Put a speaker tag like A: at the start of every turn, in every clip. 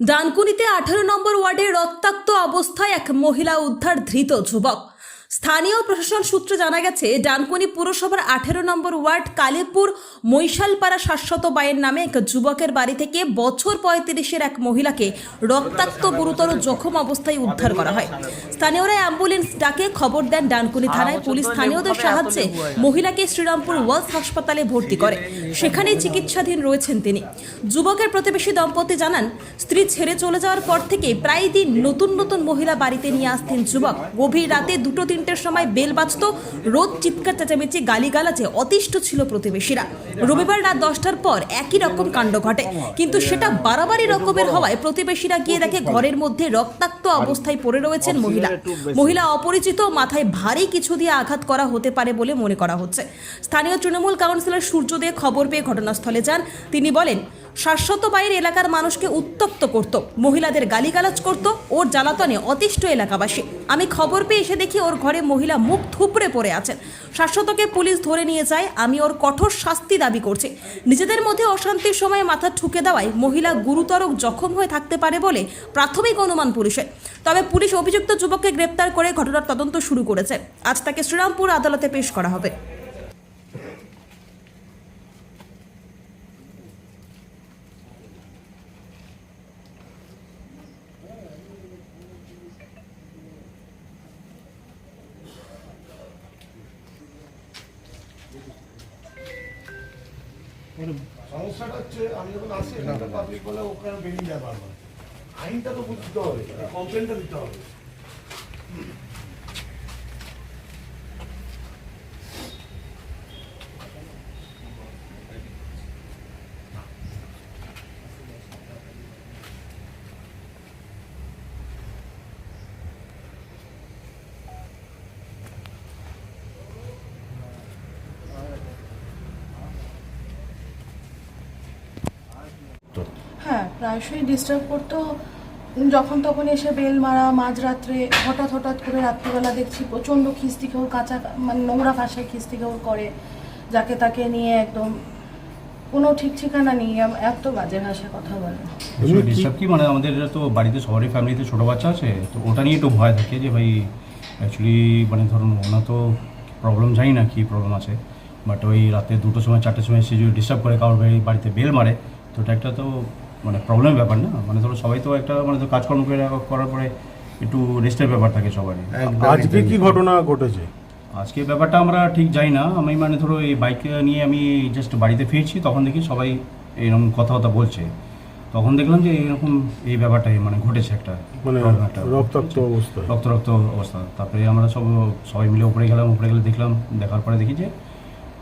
A: ডানকুনিতে আঠারো নম্বর ওয়ার্ডে রক্তাক্ত অবস্থায় এক মহিলা উদ্ধার ধৃত যুবক। স্থানীয় প্রশাসন সূত্রে জানা গেছে ডানকুনি পুরসভার আঠেরো নম্বর ওয়ার্ড কালীপুর মৈশালপাড়া শাশ্বত বায়ের নামে এক যুবকের বাড়ি থেকে বছর পঁয়ত্রিশের এক মহিলাকে রক্তাক্ত গুরুতর জখম অবস্থায় উদ্ধার করা হয়। স্থানীয়রা অ্যাম্বুলেন্স ডাকে খবর দেন ডানকুনি থানায়। পুলিশ স্থানীয়দের সাহায্যে মহিলাকে শ্রীরামপুর ওয়ালস হাসপাতালে ভর্তি করে। সেখানেই চিকিৎসাধীন রয়েছেন তিনি। যুবকের প্রতিবেশী দম্পতি জানান স্ত্রী ছেড়ে চলে যাওয়ার পর থেকে প্রায় দিন নতুন নতুন মহিলা বাড়িতে নিয়ে আসতেন যুবক। গভীর রাতে দুটো তিনটের সময় বেল বাজত রোদ চিৎকার চেঁচামেচি গালিগালাজে অতিষ্ঠ ছিল প্রতিবেশীরা। রবিবার রাত দশটার পর একই রকম কাণ্ড ঘটে। কিন্তু সেটা বাড়াবাড়ি রকমের হওয়ায় প্রতিবেশীরা গিয়ে দেখে ঘরের মধ্যে রক্তাক্ত অবস্থায় পড়ে রয়েছেন মহিলা মহিলা। মহিলা অপরিচিত মাথায় ভারী কিছু দিয়ে আঘাত করা হতে পারে বলে মনে করা হচ্ছে। স্থানীয় তৃণমূল কাউন্সিলর সূর্য দে খবর পেয়ে ঘটনাস্থলে যান। তিনি বলেন শাশ্বত বাইরের এলাকার মানুষকে উত্তক্ত করত মহিলাদের গালিগালাজ করত ওর জ্বালাতনে অতিষ্ঠ এলাকাবাসী। আমি খবর পেয়ে এসে দেখি ওর ঘরে মহিলা মুখ থুপড়ে পড়ে আছেন। শাশ্বতকে পুলিশ ধরে নিয়ে যায় আমি ওর কঠোর শাস্তি দাবি করছি। নিজেদের মধ্যে অশান্তির সময় মাথা ঠুকে দেওয়ায় মহিলা গুরুতর জখম হয়ে থাকতে পারে বলে প্রাথমিক অনুমান পুলিশের। তবে পুলিশ অভিযুক্ত যুবককে গ্রেপ্তার করে ঘটনার তদন্ত শুরু করেছে। আজ তাকে শ্রীরামপুর আদালতে পেশ করা হবে।
B: সমস্যাটা হচ্ছে আমি যখন আসি বলে ওখানে বেরিয়ে যায় আইনটা তো বুঝতে হবে। কমপ্লেনটা দিতে হবে
C: হ্যাঁ প্রায়শই ডিস্টার্ব করতো। যখন তখন এসে বেল মারা মাঝরাত্রে হঠাৎ হঠাৎ করে রাত্রিবেলা দেখছি প্রচণ্ড খিস্তি খেউর কাঁচা মানে নোংরা ভাষায় খিস্তি খেউর করে যাকে তাকে নিয়ে একদম কোনো ঠিক ঠিকানা নেই। এত বাজে ভাষায় কথা বলে।
D: ডিস্টার্ব কি মানে আমাদের তো বাড়িতে সবারই ফ্যামিলিতে ছোটো বাচ্চা আছে তো ওটা নিয়ে একটু ভয় থাকে যে ভাই অ্যাকচুয়ালি মানে ধরুন ওনা তো প্রবলেম জানি না কী প্রবলেম আছে বাট ওই রাতে দুটোর সময় চারটের সময় সে যদি ডিস্টার্ব করে কারোর বাড়ি বাড়িতে বেল মারে তো এটা একটা তো মানে প্রবলেমের ব্যাপার না। মানে ধরো সবাই তো একটা মানে তো কাজকর্ম করে করার পরে একটু রেস্টের ব্যাপার থাকে সবারই।
B: আজকে কি ঘটনা ঘটেছে?
D: আজকে ব্যাপারটা আমরা ঠিক যাই না। আমি মানে ধরো এই বাইক নিয়ে আমি জাস্ট বাড়িতে ফিরছি তখন দেখি সবাই এরকম কথা কথা বলছে। তখন দেখলাম যে এরকম এই ব্যাপারটাই মানে ঘটেছে একটা
B: মানে রক্তাক্ত অবস্থা।
D: রক্ত রক্ত অবস্থা। তারপরে আমরা সব সবাই মিলে উপরে গেলাম উপরে গেলে দেখলাম দেখার পরে দেখি যে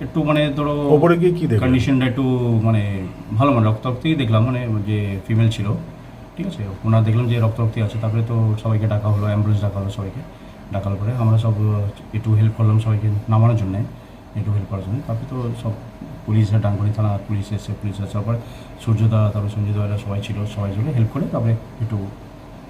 D: একটু মানে ধরো
B: ওপরে গিয়ে কি?
D: কন্ডিশনটা একটু মানে ভালো মানে রক্ত রক্তই দেখলাম মানে যে ফিমেল ছিল ঠিক আছে? ওনার দেখলাম যে রক্ত রক্তই আছে তারপরে তো সবাইকে ডাকা হলো অ্যাম্বুলেন্স ডাকা হলো সবাইকে। ডাকার পরে আমরা সব একটু হেল্প করলাম সবাইকে নামানোর জন্যে একটু হেল্প করার জন্য। তারপরে তো সব পুলিশ ডানকুনি থানা পুলিশ এসে পুলিশ এসে তারপরে সূর্যদা তারপরে সঞ্জিত এরা সবাই ছিল সবাই ছিল হেল্প করে তারপরে একটু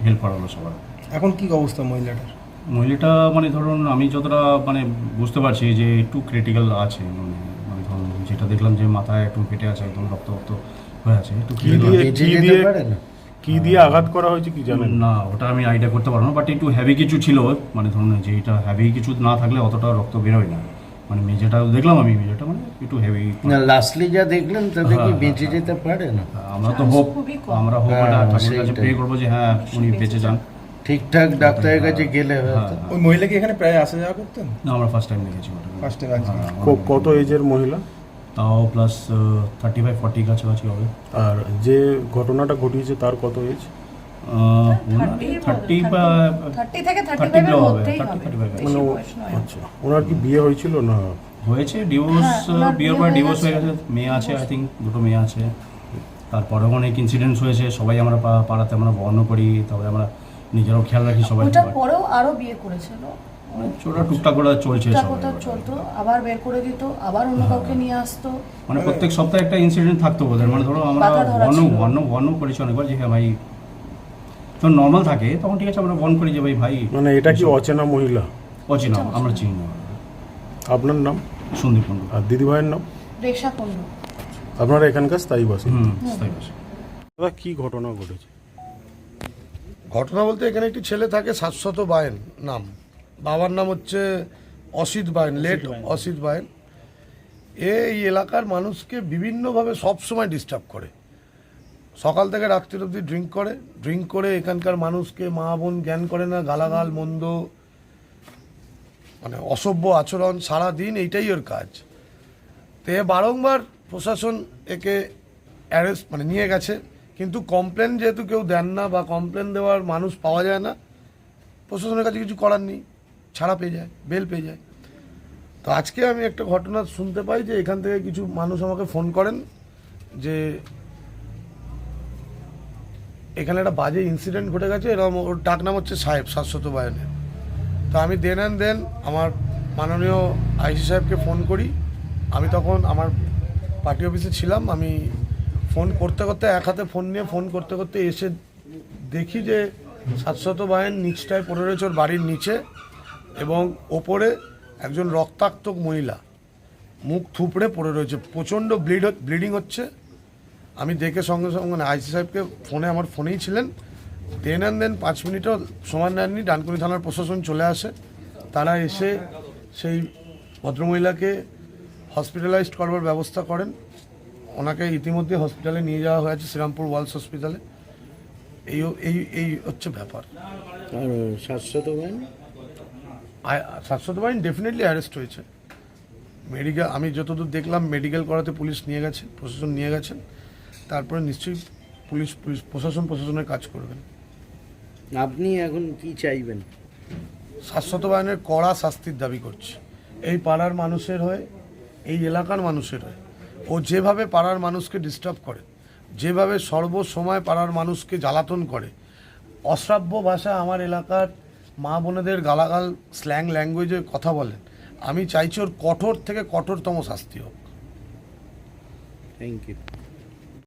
D: হেল্প করা হলো সবার।
E: এখন কী অবস্থা মহিলাটার?
D: মহিলাটা মানে ধরুন আমি যতটা মানে বুঝতে পারছি যে একটু ক্রিটিক্যাল আছে মানে মানে ধরুন যেটা দেখলাম যে মাথায় একটু কেটে আছে একদম রক্ত রক্ত হয়ে আছে একটু
B: কি দিয়ে কি দিয়ে কি দিয়ে আঘাত করা হয়েছে কি জানেন?
D: না ওটা আমি আইডিয়া করতে পারব না বাট একটু হ্যাভি কিছু ছিল মানে ধরুন যে এটা হ্যাভি কিছু না থাকলে অতটা রক্ত বেরোয় না। মানে মেঝেটা দেখলাম আমি মেঝেটা মানে একটু হেভি
F: না লাস্টলি যা দেখলেন তাতে কি
D: হ্যাঁ,
F: বেঁচে
D: হ্যাঁ,
F: যেতে পারে না।
D: আমরা তো হোপ আমরা হোপ
F: হ্যাঁ,
D: ঠাকুরের কাছে প্রে করব যে হ্যাঁ উনি বেঁচে যান।
F: ঠিকঠাক ডাক্তারের কাছে গেলে হয়তো।
D: হ্যাঁ,
E: ওই মহিলা কি এখানে প্রায় আসা যাওয়া করতেন?
D: না, আমরা ফার্স্ট টাইম দেখেছি ওটা।
E: আচ্ছা।
D: হ্যাঁ,
B: কত এজের মহিলা?
D: তাও প্লাস থার্টি ফাইভ ফর্টি কাছাকাছি হবে।
B: আর যে ঘটনাটা ঘটিয়েছে তার কত এজ
D: থার্টি বা
C: থার্টি থেকে থার্টি
D: হবে থার্টি থার্টি ফাইভ
B: মানে ও- আচ্ছা ওনার কি বিয়ে হয়েছিল না?
D: হয়েছে ডিভোর্স
C: হ্যাঁ,
D: বিয়ের
C: বিয়ে
D: ডিভোর্স হয়ে
C: গেছে।
D: মেয়ে আছে আই থিঙ্ক দুটো মেয়ে আছে। তারপরেও অনেক ইনসিডেন্টস হয়েছে সবাই আমরা পা- পাড়াতে আমরা বর্ণ করি তারপরে আমরা নিজেরাও খেয়াল রাখি সবাই
C: ওটার পরেও আরও বিয়ে করেছিল।
D: ওরা টুকটাক করে চলছে
C: চলতো আবার বের করে দিত আবার অন্য কাউকে নিয়ে আসতো।
D: মানে প্রত্যেক সপ্তাহে একটা ইনসিডেন্ট থাকতো ওদের। মানে ধরো আমরা
C: ছিল।
D: বর্ণ বর্ণ করেছি অনেকবার যে হ্যাঁ ভাই যখন নর্মাল থাকে তখন ঠিক আছে আমরা বর্ণ করি যে ভাই ভাই
B: মানে এটা কি অচেনা মহিলা?
D: অচেনা আমরা চিনি না।
B: আপনার নাম?
D: সন্দীপ কুণ্ডু
B: আর দিদি ভাইয়ের নাম?
C: রেশা কুণ্ড।
B: আপনারা এখানকার স্থায়ী বাসিন্দা
D: হুম স্থায়ী বাসিন্দা।
B: দাদা কি ঘটনা ঘটেছে? ঘটনা বলতে এখানে একটি ছেলে থাকে শাশ্বত বায়েন নাম। বাবার নাম হচ্ছে অসিত বায়েন লেট অসিত বায়েন। এ এই এলাকার মানুষকে বিভিন্নভাবে সবসময় ডিস্টার্ব করে। সকাল থেকে রাত্রির অবধি ড্রিঙ্ক করে। ড্রিঙ্ক করে এখানকার মানুষকে মা বোন জ্ঞান করে না গালাগাল মন্দ মানে অসভ্য আচরণ সারা দিন এইটাই ওর কাজ। তো বারংবার প্রশাসন একে অ্যারেস্ট মানে নিয়ে গেছে। কিন্তু কমপ্লেন যেহেতু কেউ দেন না বা কমপ্লেন দেওয়ার মানুষ পাওয়া যায় না, প্রশাসনের কাছে কিছু করার নেই, ছাড়া পেয়ে যায় বেল পেয়ে যায়। তো আজকে আমি একটা ঘটনা শুনতে পাই যে এখান থেকে কিছু মানুষ আমাকে ফোন করেন যে এখানে একটা বাজে ইনসিডেন্ট ঘটে গেছে এরকম ওর ডাক নাম হচ্ছে সাহেব, শাশ্বত বায়নের তো আমি দেন অ্যান্ড দেন আমার মাননীয় আইসি সাহেবকে ফোন করি। আমি তখন আমার পার্টি অফিসে ছিলাম, আমি ফোন করতে করতে এক হাতে ফোন নিয়ে ফোন করতে করতে এসে দেখি যে সাতশত বাহিন নিচটায় পড়ে রয়েছে ওর বাড়ির নিচে এবং ওপরে একজন রক্তাক্ত মহিলা। মুখ থুপড়ে পড়ে রয়েছে। প্রচণ্ড ব্লিড ব্লিডিং হচ্ছে। আমি দেখে সঙ্গে সঙ্গে মানে আইসি সাহেবকে ফোনে, আমার ফোনেই ছিলেন। দেন অ্যান্ড দেন পাঁচ মিনিটও সময় নেননি। ডানকুনি থানার প্রশাসন চলে আসে। তারা এসে সেই ভদ্রমহিলাকে হসপিটালাইজড করবার ব্যবস্থা করেন। ওনাকে ইতিমধ্যে হসপিটালে নিয়ে যাওয়া হয়েছে শ্রীরামপুর ওয়ার্লস হসপিটালে এই এই এই হচ্ছে ব্যাপার।
F: আর শাশ্বত
B: ডেফিনেটলি অ্যারেস্ট হয়েছে। মেডিকেল আমি যতদূর দেখলাম মেডিকেল করাতে পুলিশ নিয়ে গেছে প্রশাসন নিয়ে গেছেন তারপরে নিশ্চয়ই পুলিশ পুলিশ প্রশাসন প্রশাসনের কাজ করবেন।
F: আপনি এখন কি চাইবেন?
B: শাশ্বত বাহিনীর কড়া শাস্তির দাবি করছি। এই পাড়ার মানুষের হয়ে এই এলাকার মানুষের হয়ে। ও যেভাবে পাড়ার মানুষকে ডিস্টার্ব করে, যেভাবে সর্বসময় পাড়ার মানুষকে জ্বালাতন করে, অশ্রাব্য ভাষা আমার এলাকার মা বোনেদের গালাগাল স্ল্যাং ল্যাঙ্গুয়েজে কথা বলেন। আমি চাইছি ওর কঠোর থেকে কঠোরতম শাস্তি হোক।
F: Thank you